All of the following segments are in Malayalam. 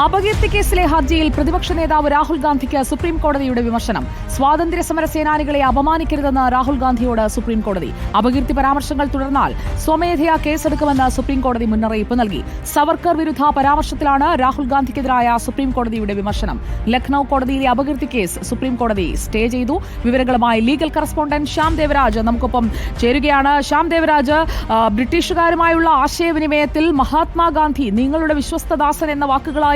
അപകീർത്തി കേസിലെ ഹർജിയിൽ പ്രതിപക്ഷ നേതാവ് രാഹുൽ ഗാന്ധിക്ക് സുപ്രീം കോടതിയുടെ വിമർശനം. സ്വാതന്ത്ര്യ സമര സേനാനികളെ അപമാനിക്കരുതെന്ന് രാഹുൽ ഗാന്ധിയോട് സുപ്രീം കോടതി. അപകീർത്തി പരാമർശങ്ങൾ തുടർന്നാൽ സ്വമേധയാ കേസെടുക്കുമെന്ന് സുപ്രീം കോടതി മുന്നറിയിപ്പ് നൽകി. സവർക്കർ വിരുദ്ധ പരാമർശത്തിലാണ് രാഹുൽ ഗാന്ധിക്കെതിരായ സുപ്രീം കോടതിയുടെ വിമർശനം. ലക്നൌ കോടതിയിലെ അപകീർത്തി കേസ് സുപ്രീം കോടതി സ്റ്റേ ചെയ്തു. വിവരങ്ങളുമായി ലീഗൽ കറസ്പോണ്ടന്റ് ശ്യാം ദേവരാജ് നമുക്കൊപ്പം ചേരുകയാണ്. ശ്യാം ദേവരാജ് ബ്രിട്ടീഷുകാരുമായുള്ള ആശയവിനിമയത്തിൽ മഹാത്മാഗാന്ധി നിങ്ങളുടെ വിശ്വസ്തദാസൻ എന്ന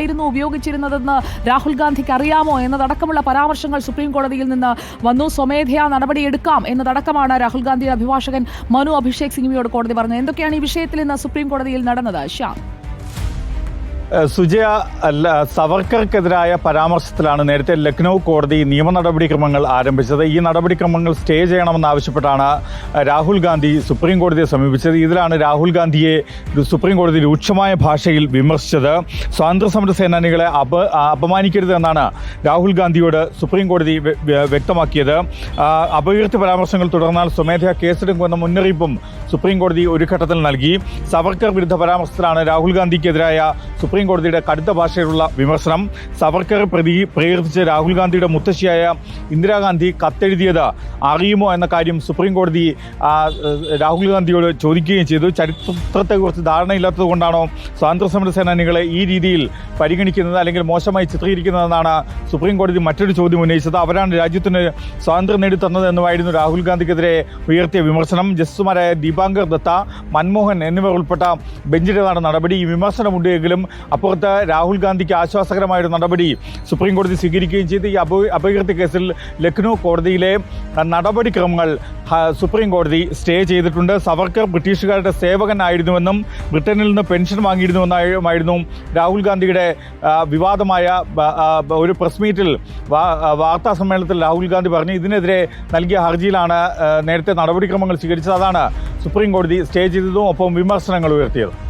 വാക്കുകളായിരുന്നു ഉപയോഗിച്ചിരുന്നതെന്ന് രാഹുൽ ഗാന്ധിക്ക് അറിയാമോ എന്നതടക്കമുള്ള പരാമർശങ്ങൾ സുപ്രീം കോടതിയിൽ നിന്ന് വന്നു. സ്വമേധയാ നടപടിയെടുക്കാം എന്നതടക്കമാണ് രാഹുൽ ഗാന്ധിയുടെ അഭിഭാഷകൻ മനു അഭിഷേക് സിംഗ്വിയോട് കോടതി പറഞ്ഞത്. എന്തൊക്കെയാണ് ഈ വിഷയത്തിൽ ഇന്ന് സുപ്രീം കോടതിയിൽ നടന്നത്? ശ്യാം. സുജയ അല്ല സവർക്കർക്കെതിരായ പരാമർശത്തിലാണ് നേരത്തെ ലക്നൗ കോടതി നിയമ നടപടിക്രമങ്ങൾ ആരംഭിച്ചത്. ഈ നടപടിക്രമങ്ങൾ സ്റ്റേ ചെയ്യണമെന്നാവശ്യപ്പെട്ടാണ് രാഹുൽ ഗാന്ധി സുപ്രീം കോടതിയെ സമീപിച്ചത്. ഇതിലാണ് രാഹുൽ ഗാന്ധിയെ സുപ്രീം കോടതി രൂക്ഷമായ ഭാഷയിൽ വിമർശിച്ചത്. സ്വാതന്ത്ര്യ സമര സേനാനികളെ അപ അപമാനിക്കരുത് എന്നാണ് രാഹുൽ ഗാന്ധിയോട് സുപ്രീം കോടതി വ്യ- വ്യ- വ്യക്തമാക്കിയത്. അപകീർത്തി പരാമർശങ്ങൾ തുടർന്നാൽ സ്വമേധയാ കേസെടുക്കുമെന്ന മുന്നറിയിപ്പും സുപ്രീം കോടതി ഒരു ഘട്ടത്തിൽ നൽകി. സവർക്കർ വിരുദ്ധ പരാമർശത്തിലാണ് രാഹുൽ ഗാന്ധിക്കെതിരായ സുപ്രീം കോടതിയുടെ കടുത്ത ഭാഷയിലുള്ള വിമർശനം. സവർക്കർ പ്രതി പ്രേരിപ്പിച്ച് രാഹുൽ ഗാന്ധിയുടെ മുത്തശ്ശിയായ ഇന്ദിരാഗാന്ധി കത്തെഴുതിയത് അറിയുമോ എന്ന കാര്യം സുപ്രീം കോടതി രാഹുൽ ഗാന്ധിയോട് ചോദിക്കുകയും ചെയ്തു. ചരിത്രത്തെക്കുറിച്ച് ധാരണയില്ലാത്തതുകൊണ്ടാണോ സ്വാതന്ത്ര്യ സമര സേനാനികളെ ഈ രീതിയിൽ പരിഗണിക്കുന്നത് അല്ലെങ്കിൽ മോശമായി ചിത്രീകരിക്കുന്നതെന്നാണ് സുപ്രീം കോടതി മറ്റൊരു ചോദ്യം ഉന്നയിച്ചത്. അവരാണ് രാജ്യത്തിന് സ്വാതന്ത്ര്യം നേടിത്തന്നത് രാഹുൽ ഗാന്ധിക്കെതിരെ ഉയർത്തിയ വിമർശനം. ജസ്റ്റിസുമാരായ ദീപാങ്കർ ദത്ത മൻമോഹൻ എന്നിവർ ഉൾപ്പെട്ട ബെഞ്ചിന്റെതാണ് നടപടി. ഈ വിമർശനമുണ്ടെങ്കിലും അപ്പുറത്ത് രാഹുൽ ഗാന്ധിക്ക് ആശ്വാസകരമായൊരു നടപടി സുപ്രീം കോടതി സ്വീകരിക്കുകയും ചെയ്ത്. ഈ അപ അപകീർത്തി കേസിൽ ലക്നൗ കോടതിയിലെ നടപടിക്രമങ്ങൾ സുപ്രീം കോടതി സ്റ്റേ ചെയ്തിട്ടുണ്ട്. സവർക്കർ ബ്രിട്ടീഷുകാരുടെ സേവകനായിരുന്നുവെന്നും ബ്രിട്ടനിൽ നിന്ന് പെൻഷൻ വാങ്ങിയിരുന്നുവെന്നായിരുന്നു രാഹുൽ ഗാന്ധിയുടെ വിവാദമായ ഒരു പ്രസ് മീറ്റിൽ വാർത്താ സമ്മേളനത്തിൽ രാഹുൽ ഗാന്ധി പറഞ്ഞു. ഇതിനെതിരെ നൽകിയ ഹർജിയിലാണ് നേരത്തെ നടപടിക്രമങ്ങൾ സ്വീകരിച്ചത്. അതാണ് സുപ്രീം കോടതി സ്റ്റേ ചെയ്തതും ഒപ്പം വിമർശനങ്ങൾ ഉയർത്തിയത്.